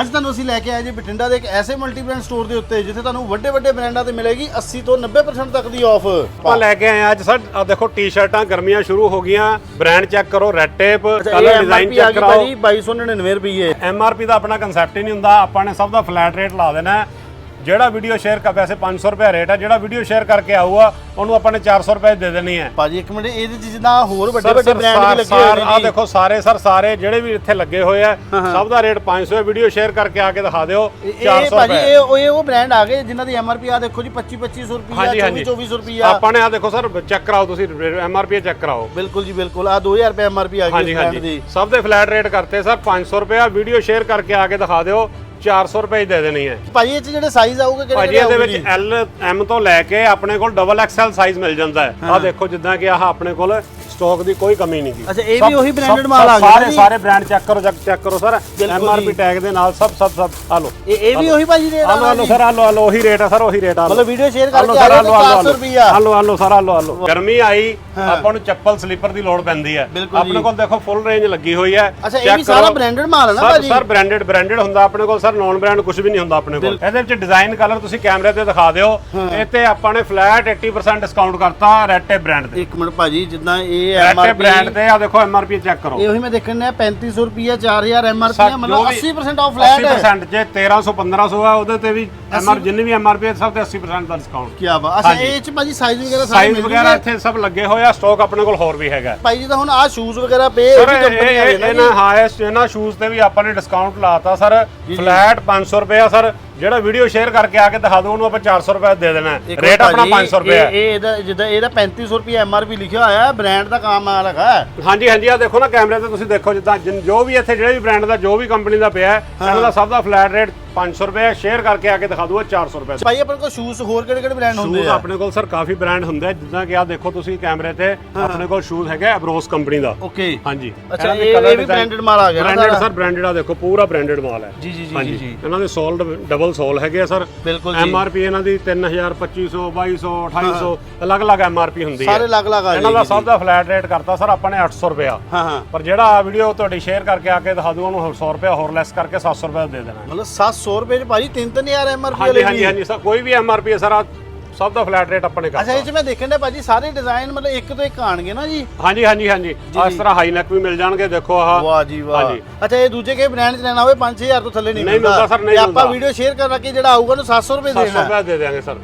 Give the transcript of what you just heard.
ਅੱਜ ਤੁਹਾਨੂੰ ਅਸੀਂ ਲੈ ਕੇ ਆਏ ਜੀ ਬਠਿੰਡਾ ਦੇ ਇੱਕ ਐਸੇ ਮਲਟੀ ਬ੍ਰਾਂਡ ਸਟੋਰ ਦੇ ਉੱਤੇ ਜਿੱਥੇ ਤੁਹਾਨੂੰ ਵੱਡੇ ਵੱਡੇ ਬ੍ਰਾਂਡਾਂ ਤੇ ਮਿਲੇਗੀ 80 ਤੋਂ 90% ਤੱਕ ਦੀ ਆਫ ਆਪਾਂ ਲੈ ਕੇ ਆਏ ਹਾਂ ਅੱਜ ਸਰ ਆ ਦੇਖੋ ਟੀ-ਸ਼ਰਟਾਂ ਗਰਮੀਆਂ ਸ਼ੁਰੂ ਹੋ ਗਈਆਂ ਬ੍ਰਾਂਡ ਚੈੱਕ ਕਰੋ Red Tape colour design check ਕਰਾਓ। ਭਾਜੀ 2299 ਰੁਪਏ। ਐਮਆਰਪੀ ਦਾ ਆਪਣਾ ਕਨਸੈਪਟ ਹੀ ਨਹੀਂ ਹੁੰਦਾ ਆਪਾਂ ਨੇ ਸਭ ਦਾ ਫਲੈਟ ਰੇਟ ਲਾ ਦੇਣਾ ਹੈ। ਜਿਹੜਾ ਵੀਡੀਓ ਸ਼ੇਅਰ ਕਰ ਵੈਸੇ 500 ਰੁਪਏ ਰੇਟ ਹੈ ਜਿਹੜਾ ਵੀਡੀਓ ਸ਼ੇਅਰ ਕਰਕੇ ਆਊਗਾ ਉਹਨੂੰ ਆਪਾਂ ਨੇ 400 ਰੁਪਏ ਦੇ ਦੇਣੀ ਹੈ ਭਾਜੀ ਇੱਕ ਮਿੰਟ ਇਹਦੇ ਚ ਜਿੱਦਾਂ ਹੋਰ ਵੱਡੇ ਵੱਡੇ ਬ੍ਰਾਂਡ ਵੀ ਲੱਗੇ ਹੋਏ ਆ ਨੇ ਜੀ। ਦੇਖੋ ਸਾਰੇ ਸਰ ਸਾਰੇ ਜਿਹੜੇ ਵੀ ਇੱਥੇ ਲੱਗੇ ਹੋਏ ਆ ਸਭ ਦਾ ਰੇਟ 500 ਹੈ ਵੀਡੀਓ ਸ਼ੇਅਰ ਕਰਕੇ ਆ ਕੇ ਦਿਖਾ ਦਿਓ ਇਹ 400 ਭਾਜੀ ਰੁਪਏ। ਇਹ ਉਹ ਇਹ ਉਹ ਬ੍ਰਾਂਡ ਆ ਗਏ ਜਿਨ੍ਹਾਂ ਦੀ ਐਮਆਰਪੀ ਆ ਦੇਖੋ ਜੀ 25 2500 ਰੁਪਏ ਹਾਂਜੀ 24 ਹਾਂਜੀ 2400 ਰੁਪਏ ਆਪਾਂ ਨੇ ਆ ਦੇਖੋ ਸਰ ਚੈੱਕ ਕਰਾਓ ਤੁਸੀਂ ਐਮਆਰਪੀ ਚੈੱਕ ਕਰਾਓ। ਬਿਲਕੁਲ ਜੀ ਬਿਲਕੁਲ। ਆ 2000 ਰੁਪਏ ਐਮਆਰਪੀ ਆ ਗਈ ਹਾਂਜੀ ਹਾਂਜੀ। ਸਭ ਦੇ ਫਲੈਟ ਰੇਟ ਕਰਤੇ ਸਰ 500 ਰੁਪਏ ਵੀਡੀਓ ਸ਼ੇਅਰ ਕਰਕੇ ਆ ਕੇ ਦਿਖਾ ਦਿਓ 400 ਰੁਪਏ ਹੀ ਦੇ ਦੇਣੀ ਹੈ। ਭਾਜੀ ਇਹ ਚ ਜਿਹੜੇ ਸਾਈਜ਼ ਆਊਗੇ ਕਿਹੜੇ ਭਾਜੀ ਇਹਦੇ ਵਿੱਚ ਐਲ ਐਮ ਤੋਂ ਲੈ ਕੇ ਆਪਣੇ ਕੋਲ ਡਬਲ ਐਕਸਐਲ ਸਾਈਜ਼ ਮਿਲ ਜਾਂਦਾ ਹੈ। ਆ ਦੇਖੋ ਜਿੱਦਾਂ ਕਿ ਆਹ ਆਪਣੇ ਕੋਲ ਸਟਾਕ ਦੀ ਕੋਈ ਕਮੀ ਨਹੀਂ ਗੀ ਅੱਛਾ ਇਹ ਵੀ ਉਹੀ branded ਮਾਲ ਆ ਗਿਆ ਸਾਰੇ ਜੀ? ਬ੍ਰਾਂਡ ਚੈੱਕ ਕਰੋ ਚੈੱਕ ਕਰੋ ਸਰ। ਬਿਲਕੁਲ ਐਮਆਰਪੀ ਜੀ। ਟੈਗ ਦੇ ਨਾਲ ਸਭ ਸਭ ਸਭ। ਆ ਲਓ ਇਹ ਇਹ ਵੀ ਉਹੀ ਭਾਜੀ ਰੇਟ ਆ ਲਓ ਆ ਲਓ ਸਰ ਆ ਲਓ ਆ ਲਓ ਉਹੀ ਰੇਟ ਹੈ ਸਰ ਉਹੀ ਰੇਟ ਆ। ਮਤਲਬ ਵੀਡੀਓ ਸ਼ੇਅਰ ਆ ਕਰਕੇ ਆ ਸਰ ਆ ਲਓ ਆ 400 ਲਓ ਰੁਪਿਆ ਆ ਆ ਲਓ ਸਰ ਆ ਲਓ ਆ ਲਓ ਗਰਮੀ ਆਈ ਆਪਾਂ ਨੂੰ ਚੱਪਲ ਸਲੀਪਰ ਦੀ ਲੋੜ ਪੈਂਦੀ ਹੈ। ਜੀ। ਆਪਣੇ ਕੋਲ ਦੇਖੋ ਫੁੱਲ ਰੇਂਜ ਲੱਗੀ ਹੋਈ ਹੈ। ਅੱਛਾ, ਇਹ ਵੀ ਸਾਰਾ branded ਮਾਲ ਹੈ ਨਾ ਭਾਜੀ? ਸਰ ਬ੍ਰਾਂਡਡ ਬ੍ਰਾਂਡਡ ਹੁੰਦਾ ਆਪਣੇ ਕੋਲ ਸਰ ਨੌਨ ਬ੍ਰਾਂਡ ਕੁਝ ਵੀ ਨਹੀਂ ਹੁੰਦਾ ਆਪਣੇ ਕੋਲ। ਇਹਦੇ ਵਿੱਚ ਡਿਜ਼ਾਈਨ ਕਲਰ ਤੁਸੀਂ ਕੈਮਰੇ ਤੇ ਦਿਖਾ ਦਿਓ। ਇਹ ਤੇ ਆਪਾਂ ਨੇ ਫਲੈਟ 80% ਡਿਸਕਾਊਂਟ ਕਰਤਾ ਰੈਟੇ ਬ੍ਰਾਂਡ ਤੇ। ਇੱਕ ਮਿੰਟ ਭਾਜੀ ਜਿੱਦਾਂ ਇਹ ਰੈਟੇ ਐਮਆਰਪੀ ਬ੍ਰਾਂਡ ਤੇ ਆ ਦੇਖੋ ਐਮਆਰਪੀ ਚੈੱਕ ਕਰੋ। ਇਹ ਉਹੀ ਮੈਂ ਦੇਖਣ ਨੇ 3500 ਰੁਪਿਆ 4000 ਐਮਆਰਪੀ ਸਰ, ਹੈ ਜੋ ਮਤਲਬ ਵੀ 80% ਆਫ ਫਲੈਟ ਹੈ। 80% ਜੇ 1300 1500 ਆ ਉਹਦੇ ਤੇ ਵੀ ਐਮਆਰ ਜਿੰਨੀ ਵੀ ਐਮਆਰਪੀ ਹੈ ਸਭ ਤੇ 80% ਦਾ ਡਿਸਕਾਊਂਟ ਕੀ ਬਾਤ ਅੱਛਾ ਹਾਂਜੀ। ਇਹ ਚ ਭਾਜੀ ਸਾਈਜ਼ ਵਗੈਰਾ ਸਾਰੇ ਸਾਈਜ਼ ਵਗੈਰਾ ਇੱਥੇ ਸਭ ਲੱਗੇ ਹੋਏ ਆ ਸਟਾਕ ਆਪਣੇ ਕੋਲ ਹੋਰ ਵੀ ਹੈਗਾ। ਭਾਈ ਜੀ ਤਾਂ ਹੁਣ ਆ ਸ਼ੂਜ਼ ਵਗੈਰਾ ਪਏ ਇਹ ਵੀ ਕੰਪਨੀ ਆ ਇਹ- ਇਹਨਾਂ ਹਾਈਐਸਟ ਇਹਨਾਂ ਸ਼ੂਜ਼ ਤੇ ਵੀ ਆਪਾਂ ਨੇ ਡਿਸਕਾਊਂਟ ਲਾਤਾ ਸਰ। ਫਲੈਟ 500 ਰੁਪਏ ਆ ਸਰ। ਜਿਹੜਾ ਵੀਡੀਓ ਸ਼ੇਅਰ ਕਰਕੇ ਆ ਕੇ ਦਿਖਾ ਦਿਓ ਉਹਨੂੰ ਆਪਾਂ 400 ਰੁਪਏ ਦੇ ਦੇਣਾ। ਹੈ ਇੱਕ ਰੇਟ ਆਪਣਾ ਭਾਜੀ, 500 ਰੁਪਏ ਇਹ ਹੈ। ਇਹ ਇਹਦਾ ਜਿੱਦਾਂ ਇਹਦਾ 3500 ਰੁਪਏ ਐਮਆਰਪੀ ਲਿਖਿਆ ਹੋਇਆ ਹੈ ਬ੍ਰਾਂਡ ਦਾ ਕੰਮ ਆ ਲਗਾ ਹਾਂਜੀ ਹਾਂਜੀ ਆ ਦੇਖੋ ਨਾ ਕੈਮਰੇ ਤੇ ਤੁਸੀਂ ਦੇਖੋ ਜਿੱਦਾਂ ਜਿਨ- ਜੋ ਵੀ ਇੱਥੇ ਜਿਹੜੇ ਵੀ ਬ੍ਰਾਂਡ ਦਾ ਜੋ ਵੀ ਕੰਪਨੀ ਦਾ ਪਿਆ ਹੈ ਇਹਨਾਂ ਦਾ ਸਭ ਦਾ ਫਲੈਟ ਰੇਟ 500 ਰੁਪਏ ਸ਼ੇਅਰ ਕਰਕੇ ਆ ਕੇ ਦਿਖਾ ਦੂਗਾ 400 ਰੁਪਏ ਭਾਈ ਆਪਣੇ ਕੋਲ ਸ਼ੂਜ਼ ਹੋਰ ਕਿਹੜੇ ਕਿਹੜੇ ਬ੍ਰਾਂਡ ਹੁੰਦੇ ਸ਼ੂਜ਼ ਆ? ਆਪਣੇ ਕੋਲ ਸਰ ਕਾਫੀ ਬ੍ਰਾਂਡ ਹੁੰਦੇ ਆ ਜਿੱਦਾਂ ਕਿ ਆ ਦੇਖੋ ਤੁਸੀਂ ਕੈਮਰੇ ਤੇ ਆਪਣੇ ਕੋਲ ਸ਼ੂਜ਼ ਹੈਗਾ ਐਬਰੋਸ ਕੰਪਨੀ ਦਾ। ਓਕੇ ਹਾਂਜੀ। ਅੱਛਾ, ਇਹ- ਵੀ branded ਮਾਲ ਆ ਗਿਆ ਨਾ branded ਸਾਰਾ? ਸਰ ਬ੍ਰਾਂਡਡ ਆ ਦੇਖੋ ਪੂਰਾ ਬ੍ਰਾਂਡਡ ਮਾਲ ਹੈ। ਜੀ, ਜੀ, ਜੀ, ਹਾਂਜੀ। ਜੀ, ਜੀ। ਇਹਨਾਂ ਦੇ ਸੋਲ ਡਬਲ ਸੋਲ ਹੈਗੇ ਆ ਸਰ ਬਿਲਕੁਲ ਜੀ। ਐਮ ਆਰ ਪੀ ਇਹਨਾਂ ਦੀ 3000 2500 2200 2800 ਅਲੱਗ-ਅਲੱਗ ਐਮ ਆਰ ਪੀ ਹੁੰਦੀ ਹੈ। ਸਾਰੇ ਅਲੱਗ-ਅਲੱਗ ਆ ਇਹਨਾਂ ਦਾ ਸਭ ਦਾ ਫਲੈਟ ਰੇਟ ਕਰਤਾ ਸਰ ਆਪਾਂ ਨੇ 800 ਰੁਪਿਆ ਹਾਂ ਹਾਂ। ਪਰ ਜਿਹੜਾ ਆ ਵੀਡੀਓ ਤੁਹਾਡੀ ਸ਼ੇਅਰ ਕਰਕੇ ਆ ਕੇ ਦਿਖਾ ਦੂਗਾ ਉਹਨੂੰ 100 ਰੁਪਿਆ ਹੋਰ ਲੈਸ ਕਰਕੇ 700 ਰੁਪਏ ਦੇ ਦੇਣਾ। ਮਤਲਬ 700 ਰੁਪਏ ਚ ਭਾਜੀ 3-3000 ਐਮਆਰਪੀ ਹਾਂਜੀ ਹਾਂਜੀ ਹਾਂਜੀ ਸਰ ਕੋਈ ਵੀ ਹੈ ਸਭ ਦਾ ਫਲੈਟ ਰੇਟ ਆਪਾਂ ਨੇ ਅੱਛਾ ਕਰਤਾ ਇਹ ਚ ਮੈਂ ਦੇਖਣ ਦੇ ਭਾਜੀ ਸਾਰੇ ਡਿਜ਼ਾਈਨ ਮਤਲਬ ਇੱਕ ਤੋਂ ਇੱਕ ਆਣਗੇ ਨਾ ਜੀ? ਹਾਂਜੀ ਹਾਂਜੀ ਹਾਂਜੀ। ਇਸ ਤਰ੍ਹਾਂ ਹਾਈ ਨੈਕ ਵੀ ਮਿਲ ਜਾਣਗੇ ਦੇਖੋ ਆਹ। ਵਾਹ ਜੀ ਵਾਹ। ਹਾਂਜੀ। ਅੱਛਾ ਇਹ ਦੂਜੇ ਕੇ ਬ੍ਰਾਂਡ ਚ ਲੈਣਾ ਹੋਵੇ? 5-6000 ਤੋਂ ਥੱਲੇ ਨਹੀਂ ਨਹੀਂ ਮਿਲਦਾ ਸਰ, ਨਹੀਂ ਤੇ ਆਪਾਂ ਮਿਲਦਾ। ਵੀਡੀਓ ਸ਼ੇਅਰ ਕਰ ਕੇ ਜਿਹੜਾ ਆਊਗਾ ਉਹਨੂੰ 700 ਰੁਪਏ 700 ਦੇਣਾ। ਰੁਪਏ ਦੇ ਦੇਾਂਗੇ ਸਰ।